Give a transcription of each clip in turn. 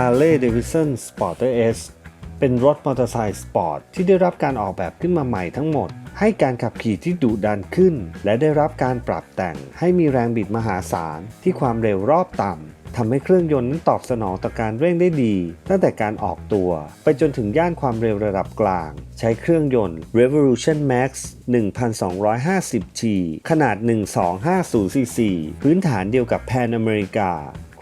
Harley Davidson Sporter S เป็นรถมอเตอร์ไซค์สปอร์ตที่ได้รับการออกแบบขึ้นมาใหม่ทั้งหมด ให้การขับขี่ที่ดุดันขึ้น และได้รับการปรับแต่งให้มีแรงบิดมหาศาลที่ความเร็วรอบต่ำทำให้เครื่องยนต์นั้นตอบสนองต่อการเร่งได้ดี ตั้งแต่การออกตัว ไปจนถึงย่านความเร็วระดับกลาง ใช้เครื่องยนต์ Revolution Max 1250T ขนาด 1250cc พื้นฐานเดียวกับ Pan America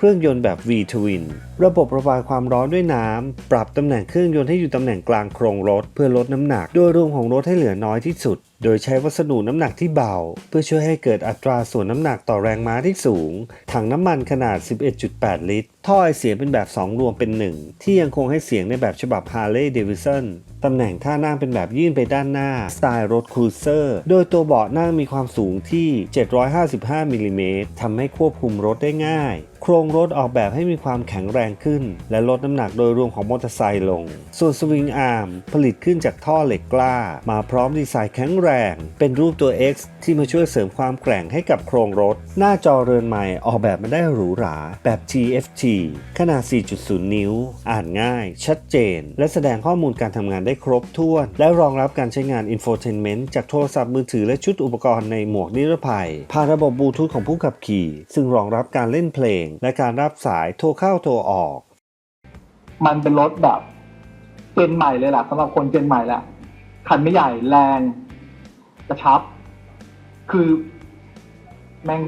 ครื่องยนต์แบบ V-Twin ระบบระบายความร้อนด้วยน้ำ ปรับตำแหน่งเครื่องยนต์ให้อยู่ตำแหน่งกลางโครงรถ เพื่อลดน้ำหนัก โดยรวมของรถให้เหลือน้อยที่สุด โดยใช้วัสดุน้ำหนักที่เบา เพื่อช่วยให้เกิดอัตราส่วนน้ำหนักต่อแรงม้าที่สูง ถังน้ำมันขนาด 11.8 ลิตร ท่อไอเสียงเป็นแบบ 2 รวมเป็น 1 ที่ยังคงให้เสียงในแบบฉบับ Harley Davidson ตำแหน่งท่านั่งเป็นแบบยื่นไปด้านหน้า สไตล์รถครูเซอร์ โดยตัวเบาะนั่งมีความสูงที่ 755มิลลิเมตรทำให้ควบคุมรถได้ง่าย โครงรถออกแบบให้มีความแข็งแรงขึ้น และลดน้ำหนักโดยรวมของมอเตอร์ไซค์ลง ส่วนสวิงอาร์มผลิตขึ้นจากท่อเหล็กกล้า มาพร้อมดีไซน์แข็งแรง เป็นรูปตัว X ที่มาช่วยเสริมความแกร่งให้กับโครงรถ หน้าจอเรือนใหม่ออกแบบมาได้หรูหรา แบบ TFT ขนาด 4.0 นิ้ว อ่านง่าย ชัดเจน และแสดงข้อมูลการทำงานได้ครบถ้วน และรองรับการใช้งาน Infotainment จากโทรศัพท์มือถือและชุดอุปกรณ์ในหมวกนิรภัยผ่านระบบบลูทูธของผู้ขับขี่ ซึ่งรองรับการเล่นเพลงและการรับสายโทรเข้าโทรออก มันเป็นรถแบบเจนใหม่เลยแหละสำหรับคนเจนใหม่แหละคันไม่ใหญ่แรงกระชับ คือแม่ง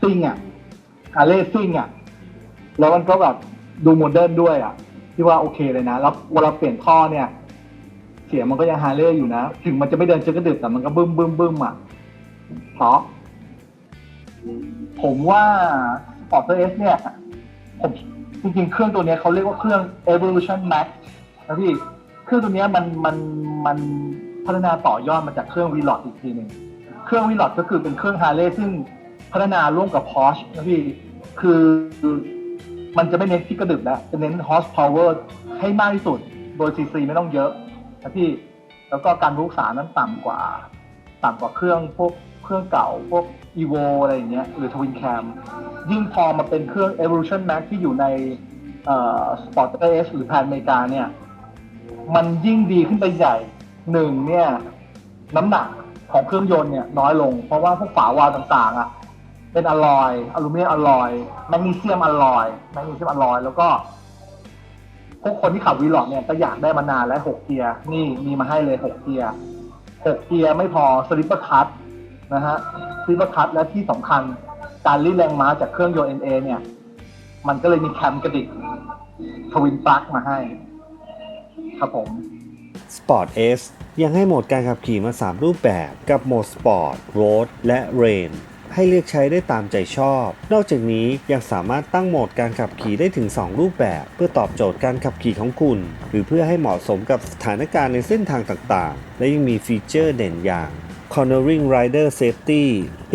ซิ่งอะฮาเล่ซิ่งอะ แล้วมันก็แบบดูโมเดิร์นด้วยอะ ที่ว่าโอเคเลยนะ แล้วเวลาเปลี่ยนท่อเนี่ย เสียงมันก็ยังฮาเล่อยู่นะ ถึงมันจะไม่เดินเชิงกระดึบแต่มันก็บึ้มบึ้มบึ้มอะเพราะผมว่า Sport S เนี่ยผมจริงๆ เครื่องตัวนี้เขาเรียกว่าเครื่อง Evolution Max นะพี่ เครื่องตัวนี้มันมันมันพัฒนาต่อยอดมาจากเครื่อง v l o t อีกทีหนึ่งเครื่อง v l o t ก็คือเป็นเครื่อง Harley ซึ่งพัฒนาร่วมกับ Porsche นะพี่ คือมันจะไม่เน้นที่กระดึบแล้ว จะเน้น horsepower ให้มากที่สุด โดย cc ไม่ต้องเยอะนะพี่ แล้วก็การรู้สารนั้นต่ำกว่า ต่ำกว่าเครื่องพวก เครื่องเก่าพวก evo อะไรอย่างเงี้ยหรือ twin cam ยิ่งพอมาเป็นเครื่อง evolution max ที่อยู่ในเอ่อ sport s หรือแพนอเมริกาเนี่ย มันยิ่งดีขึ้นไปใหญ่หนึ่งเนี่ย น้ำหนักของเครื่องยนต์เนี่ยน้อยลง เพราะว่าพวกฝาวาล์วต่างๆอะเป็นอลลอยอลูมิเนียมอลลอยแมกนีเซียมอลลอยแมกนีเซียมอลลอยแล้วก็พวกคนที่ขับวีลอดเนี่ยก็อยากได้มานานแล้วหกเกียร์นี่มีมาให้เลยหกเกียร์หกเกียร์ไม่พอสลิปเปอร์คัต นะฮะสลิปเปอร์คัตและที่สำคัญการรีดแรงม้าจากเครื่องยนต์ NA เนี่ย มันก็เลยมีแคมกระดิกทวินปลั๊กมาให้ ครับผม Sport S ยังให้โหมดการขับขี่มา 3 รูปแบบกับโหมด Sport, Road และ Rain ให้เลือกใช้ได้ตามใจชอบ นอกจากนี้ยังสามารถตั้งโหมดการขับขี่ได้ถึง 2 รูปแบบ เพื่อตอบโจทย์การขับขี่ของคุณ หรือเพื่อให้เหมาะสมกับสถานการณ์ในเส้นทางต่างๆ และยังมีฟีเจอร์เด่นอย่าง Cornering Rider Safety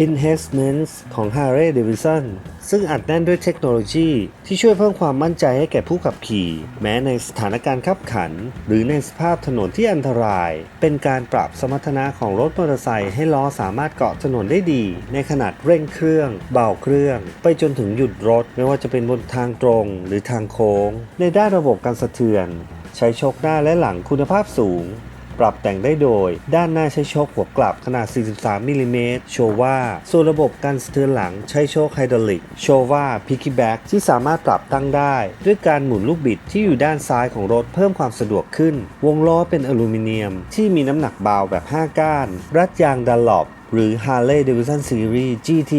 Enhancements ของ Harley Davidson ซึ่งอัดแน่นด้วยเทคโนโลยีที่ช่วยเพิ่มความมั่นใจให้แก่ผู้ขับขี่ แม้ในสถานการณ์ขับขัน หรือในสภาพถนนที่อันตราย เป็นการปรับสมรรถนะของรถมอเตอร์ไซค์ให้ล้อสามารถเกาะถนนได้ดี ในขนาดเร่งเครื่อง เบาเครื่อง ไปจนถึงหยุดรถ ไม่ว่าจะเป็นบนทางตรงหรือทางโค้ง ในด้านระบบการสะเทือน ใช้โชคหน้าและหลังคุณภาพสูง ปรับแต่งได้โดย ด้านหน้าใช้โชคหัวกลับขนาด 43มิลลิเมตรโชว่าส่วนระบบการสะเทือนหลังใช้โชคไฮดรอลิกโชว่าพิกิแบ็กที่สามารถปรับตั้งได้ ด้วยการหมุนลูกบิดที่อยู่ด้านซ้ายของรถเพิ่มความสะดวกขึ้น วงล้อเป็นอลูมิเนียม ที่มีน้ำหนักเบาแบบ 5 ก้าน รัดยางดันหลบ หรือ Harley Davidson Series GT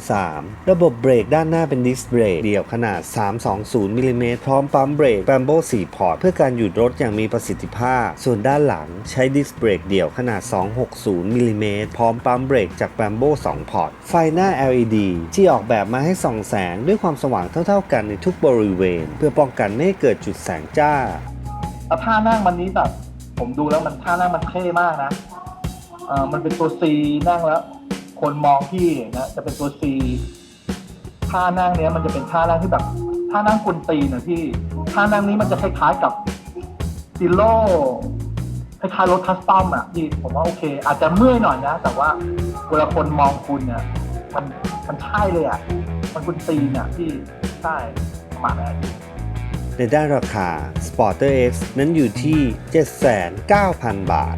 503 ระบบเบรกด้านหน้าเป็นดิสเบรกเดี่ยวขนาด 320มิลลิเมตรพร้อมปั๊มเบรก Brembo 4 พอร์ต เพื่อการหยุดรถอย่างมีประสิทธิภาพ ส่วนด้านหลังใช้ดิสเบรกเดี่ยวขนาด 260มิลลิเมตรพร้อมปั๊มเบรกจาก Brembo 2 พอร์ต ไฟหน้า LED ที่ออกแบบมาให้ส่องแสงด้วยความสว่างเท่า ๆ กันในทุกบริเวณ เพื่อป้องกันไม่ให้เกิดจุดแสงจ้าแล้วท่านั่งมันนี้แบบผมดูแล้วมันท่านั่งมันเท่มากนะ ออมันเป็นตัว C นั่งแล้ว คนมองพี่นะจะเป็นตัว C ท่านั่งเนี้ยมันจะเป็นท่านั่งที่แบบท่านั่งกุนตีนนะพี่ท่านั่งนี้มันจะคล้ายๆกับซิโลคล้ายๆรถคัสตอมอะพี่ผมว่าโอเค อาจจะเมื่อยหน่อยนะ แต่ว่าเวลาคนมองคุณเนี่ยมันมันใช่เลยอะ มันกุนตีนอะพี่ใช่ประมาณนั้นในด้านราคา Sporter X นั้นอยู่ที่ 79,000 บาท